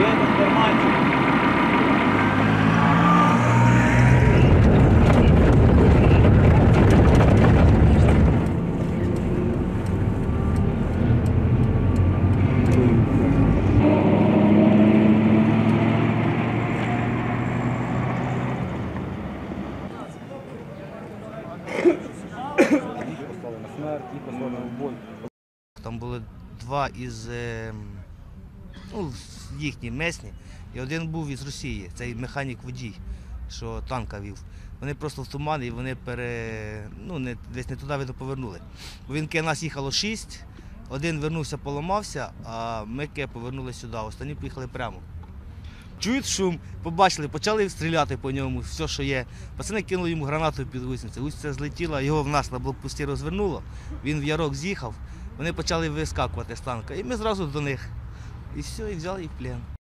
Є інформація. Там були два із е, ну, їхні месні, і один був із Росії, цей механік водій, що танка вів. Вони просто в туман і вони пере, ну, не, десь не туди видно повернули. Він нас їхало шість, один вернувся, поламався, а ми повернули сюди, останні поїхали прямо. Чують шум, побачили, почали стріляти по ньому, все, що є. Пацани кинули йому гранату під гусеницю. Гусениця злетіла, його в нас на блокпості розвернуло. Він в ярок з'їхав, вони почали вискакувати з танка. І ми зразу до них. І все, и взял их в плен.